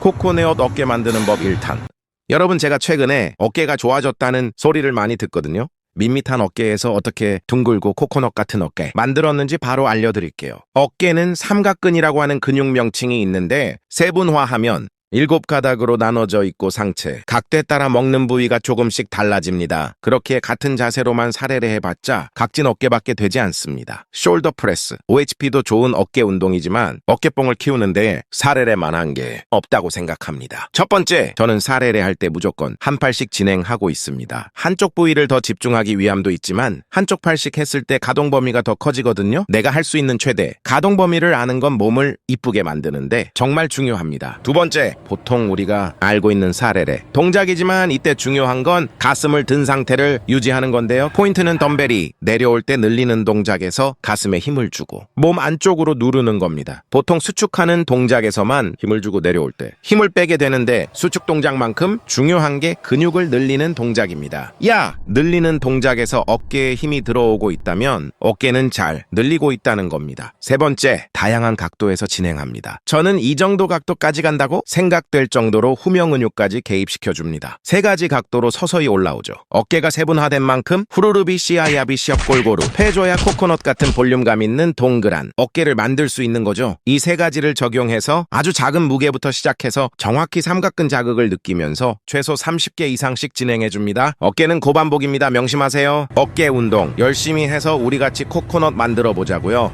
코코네옷 어깨 만드는 법 1탄. 여러분 제가 최근에 어깨가 좋아졌다는 소리를 많이 듣거든요. 밋밋한 어깨에서 어떻게 둥글고 코코넛 같은 어깨 만들었는지 바로 알려드릴게요. 어깨는 삼각근이라고 하는 근육 명칭이 있는데 세분화하면 일곱 가닥으로 나눠져 있고 상체, 각대 따라 먹는 부위가 조금씩 달라집니다. 그렇게 같은 자세로만 사례를 해봤자 각진 어깨밖에 되지 않습니다. 숄더 프레스, OHP도 좋은 어깨 운동이지만 어깨뽕을 키우는데 사례를 만한 게 없다고 생각합니다. 첫 번째, 저는 사례를 할 때 무조건 한 팔씩 진행하고 있습니다. 한쪽 부위를 더 집중하기 위함도 있지만 한쪽 팔씩 했을 때 가동 범위가 더 커지거든요. 내가 할 수 있는 최대 가동 범위를 아는 건 몸을 이쁘게 만드는데 정말 중요합니다. 두 번째, 보통 우리가 알고 있는 사례래. 동작이지만 이때 중요한 건 가슴을 든 상태를 유지하는 건데요. 포인트는 덤벨이 내려올 때 늘리는 동작에서 가슴에 힘을 주고 몸 안쪽으로 누르는 겁니다. 보통 수축하는 동작에서만 힘을 주고 내려올 때 힘을 빼게 되는데 수축 동작만큼 중요한 게 근육을 늘리는 동작입니다. 야! 늘리는 동작에서 어깨에 힘이 들어오고 있다면 어깨는 잘 늘리고 있다는 겁니다. 세 번째, 다양한 각도에서 진행합니다. 저는 이 정도 각도까지 간다고 생각될 정도로 후명 근육까지 개입시켜 줍니다. 세 가지 각도로 서서히 올라오죠. 어깨가 세분화된 만큼 후루루비 시아야비 시업 골고루 페조야 코코넛 같은 볼륨감 있는 동그란 어깨를 만들 수 있는 거죠. 이 세 가지를 적용해서 아주 작은 무게부터 시작해서 정확히 삼각근 자극을 느끼면서 최소 30개 이상씩 진행해 줍니다. 어깨는 고반복입니다. 명심하세요. 어깨 운동 열심히 해서 우리 같이 코코넛 만들어 보자고요.